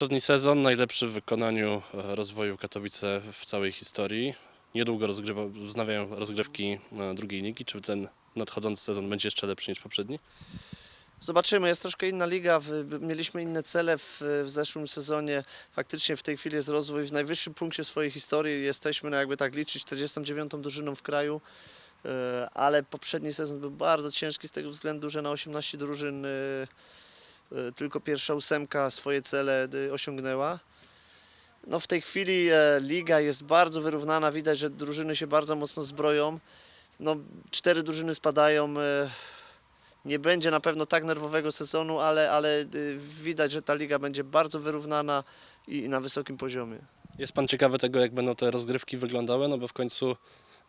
Ostatni sezon najlepszy w wykonaniu e, rozwoju Katowice w całej historii. Niedługo wznawiają rozgrywki e, drugiej ligi. Czy ten nadchodzący sezon będzie jeszcze lepszy niż poprzedni? Zobaczymy, jest troszkę inna liga. Mieliśmy inne cele w, w zeszłym sezonie. Faktycznie w tej chwili jest rozwój w najwyższym punkcie swojej historii. Jesteśmy, no jakby tak liczyć, 49. drużyną w kraju. E, Ale poprzedni sezon był bardzo ciężki z tego względu, że na 18 drużyn tylko pierwsza ósemka swoje cele e, osiągnęła. No w tej chwili e, liga jest bardzo wyrównana. Widać, że drużyny się bardzo mocno zbroją. No, cztery drużyny spadają. e, nie będzie na pewno tak nerwowego sezonu, ale, ale y, widać, że ta liga będzie bardzo wyrównana i na wysokim poziomie. Jest Pan ciekawy tego, jak będą te rozgrywki wyglądały? No bo w końcu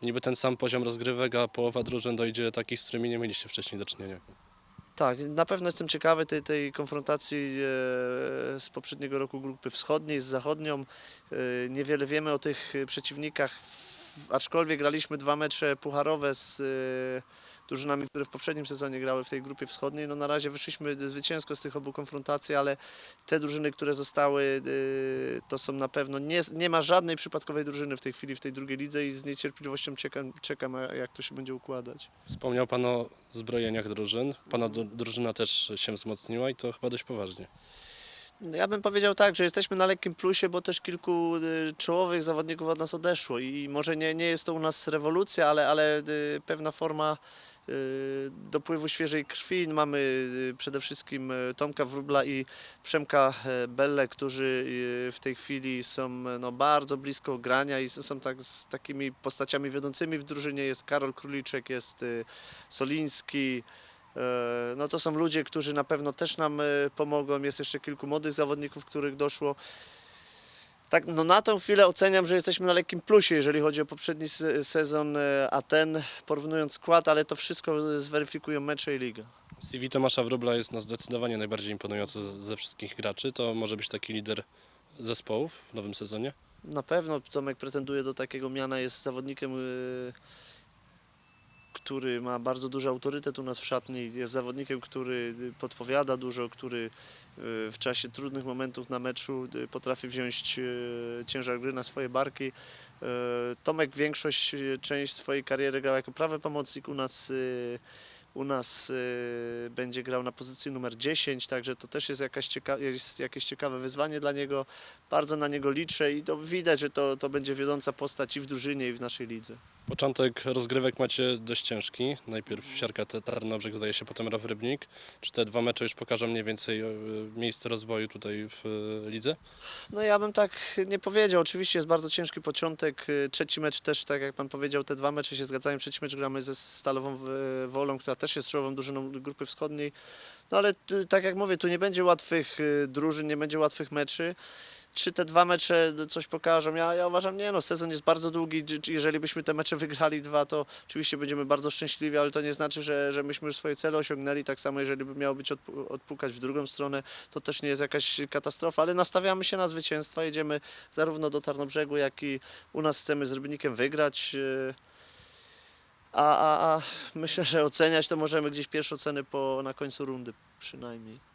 niby ten sam poziom rozgrywek, a połowa drużyn dojdzie takich, z którymi nie mieliście wcześniej do czynienia. Tak, na pewno jestem ciekawy tej, tej konfrontacji e, z poprzedniego roku grupy wschodniej, z zachodnią. E, Niewiele wiemy o tych e, przeciwnikach, aczkolwiek graliśmy dwa mecze pucharowe z drużynami, które w poprzednim sezonie grały w tej grupie wschodniej. No na razie wyszliśmy zwycięsko z tych obu konfrontacji, ale te drużyny, które zostały, e, to są na pewno, nie, nie ma żadnej przypadkowej drużyny w tej chwili w tej drugiej lidze i z niecierpliwością czekam, czekam jak to się będzie układać. Wspomniał Pan o zbrojeniach drużyn. Pana drużyna też się wzmocniła i to chyba dość poważnie. Ja bym powiedział tak, że jesteśmy na lekkim plusie, bo też kilku y, czołowych zawodników od nas odeszło i może nie, nie jest to u nas rewolucja, ale, ale y, pewna forma y, dopływu świeżej krwi. Mamy przede wszystkim Tomka Wróbla i Przemka e, Belle, którzy w tej chwili są no, bardzo blisko grania i są tak, z takimi postaciami wiodącymi w drużynie. Jest Karol Króliczek, jest Soliński, No to są ludzie, którzy na pewno też nam e, pomogą. Jest jeszcze kilku młodych zawodników, których doszło. Tak, no na tą chwilę oceniam, że jesteśmy na lekkim plusie, jeżeli chodzi o poprzedni se- sezon, e, a ten porównując skład, ale to wszystko zweryfikują mecze i liga. CV Tomasza Wróbla jest no zdecydowanie najbardziej imponujący ze wszystkich graczy. To może być taki lider zespołów w nowym sezonie. Na pewno Tomek pretenduje do takiego miana, jest zawodnikiem, y, który ma bardzo duży autorytet u nas w szatni, jest zawodnikiem, który y, podpowiada dużo, który y, w czasie trudnych momentów na meczu y, potrafi wziąć ciężar gry na swoje barki. Tomek większość, część swojej kariery grał jako prawy pomocnik u nas. U nas będzie grał na pozycji numer 10, także to też jest, jakaś cieka- jest jakieś ciekawe wyzwanie dla niego bardzo na niego liczę i to widać, że to, to będzie wiodąca postać i w drużynie, i w naszej lidze. Początek rozgrywek macie dość ciężki. Najpierw Siarka Tarnobrzeg, zdaje się, potem Row Rybnik. Czy te dwa mecze już pokażą mniej więcej e, miejsce rozwoju tutaj w e, lidze? No ja bym tak nie powiedział. Oczywiście jest bardzo ciężki początek. Y, Trzeci mecz też, tak jak pan powiedział, te dwa mecze się zgadzają. Trzeci mecz gramy ze Stalową Wolą, która też jest czołową drużyną grupy wschodniej. No ale y, tak jak mówię, tu nie będzie łatwych y, drużyn, nie będzie łatwych meczy. Czy te dwa mecze coś pokażą? Ja, ja uważam, nie no, sezon jest bardzo długi. Jeżeli byśmy te mecze wygrali dwa, to oczywiście będziemy bardzo szczęśliwi, ale to nie znaczy, że, że myśmy już swoje cele osiągnęli. Tak samo, jeżeli by miało być odpu- odpukać w drugą stronę, to też nie jest jakaś katastrofa, ale nastawiamy się na zwycięstwa. Jedziemy zarówno do Tarnobrzegu, jak i u nas chcemy z Rybnikiem wygrać. A, a, a myślę, że oceniać to możemy gdzieś pierwsze oceny po, na końcu rundy przynajmniej.